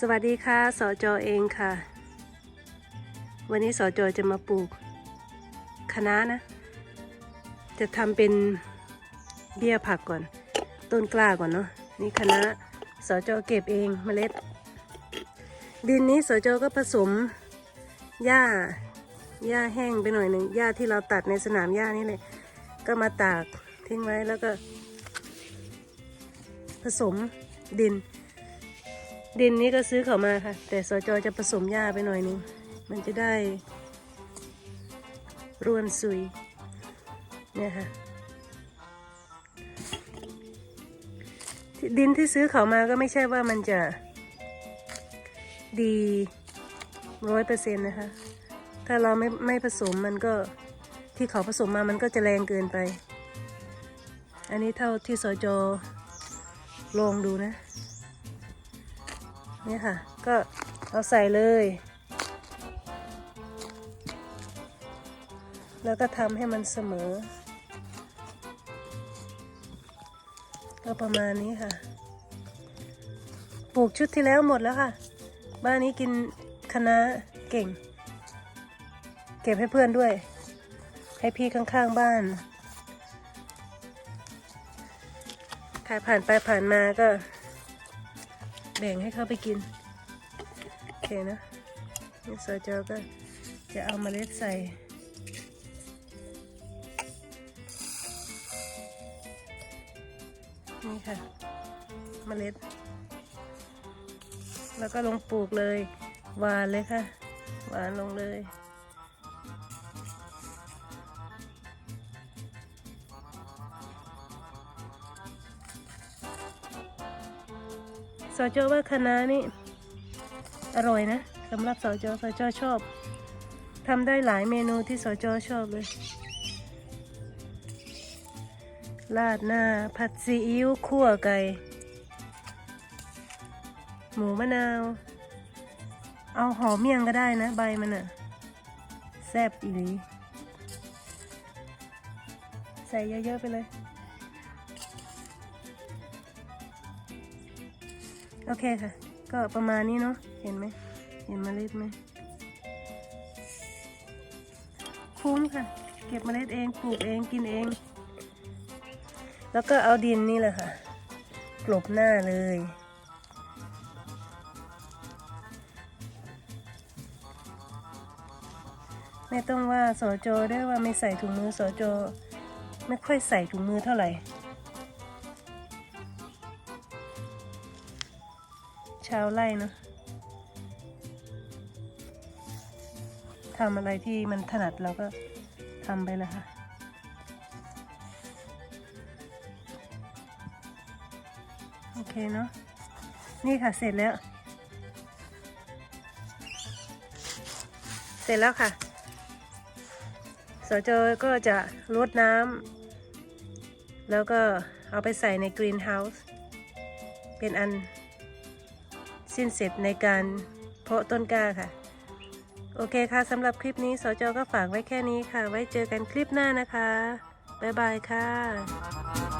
สวัสดีค่ะสอจอเองค่ะ วันนี้สอจอจะมาปลูกคะน้านะ จะทำเป็นเบี้ยผักก่อน ต้นกล้าก่อนเนาะนี่คะน้าสอจอเก็บเองเมล็ด ดินนี้สอจอก็ผสมหญ้าหญ้าแห้งไปหน่อยหนึ่งหญ้าที่เราตัดในสนามหญ้านี่เลยก็มาตากทิ้งไว้แล้วก็ ผสมดิน ดินนี้ก็ซื้อเขามาค่ะ แต่สจจะผสมหญ้าไปหน่อยนึง มันจะได้รวนซุยเนี่ยค่ะที่ดินที่ซื้อเขามาก็ไม่ใช่ว่ามันจะดีร้อยเปอร์เซ็นต์นะคะ ถ้าเราไม่ไม่ผสมมันก็ที่เขาผสมมามันก็จะแรงเกินไป อันนี้เท่าที่สจลองดูนะ นี่ค่ะ ก็เอาใส่เลย แล้วก็ทำให้มันเสมอ ก็ประมาณนี้ค่ะ ปลูกชุดที่แล้วหมดแล้วค่ะ บ้านนี้กินคณะเก่ง เก็บให้เพื่อนด้วย ให้พี่ข้างๆบ้านใครผ่านไปผ่านมาก็ แบ่งให้เขาไปกิน โอเคนะนี่โซโจก็จะเอามาเมล็ดใส่นี่ค่ะมเมล็ด แล้วก็ลงปลูกเลยหวานเลยค่ะหวานลงเลย สจว่าคณะนี่อร่อยนะสำหรับสจสจชอบทำได้หลายเมนูที่สจชอบเลยราดหน้า ผัดซีอิ๊วคั่วไก่ หมูมะนาว เอาหอมเมี่ยงก็ได้นะ ใบมันอะแซ่บอีหลีใส่เยอะ ๆ ไปเลย โอเคค่ะ ก็ประมาณนี้เนาะเห็นไหมเห็นเมล็ดไหมคุ้มค่ะ เก็บเมล็ดเองปลูกเองกินเอง แล้วก็เอาดินนี่แหละค่ะกลบหน้าเลยไม่ต้องว่าสอจอได้วยว่าไม่ใส่ถุงมือสอจอไม่ค่อยใส่ถุงมือเท่าไหร่าวไร่เนาะทำอะไรที่มันถนัดเราก็ทำไปละค่ะโอเคเนาะนี่ค่ะเสร็จแล้ว เสร็จแล้วค่ะสจก็จะรดน้ำแล้วก็เอาไปใส่ในกรีนเฮาส์เป็นอัน สิ้นเสร็จในการเพาะต้นกล้าค่ะ โอเคค่ะสำหรับคลิปนี้สจก็ฝากไว้แค่นี้ค่ะ ไว้เจอกันคลิปหน้านะคะ บ๊ายบายค่ะ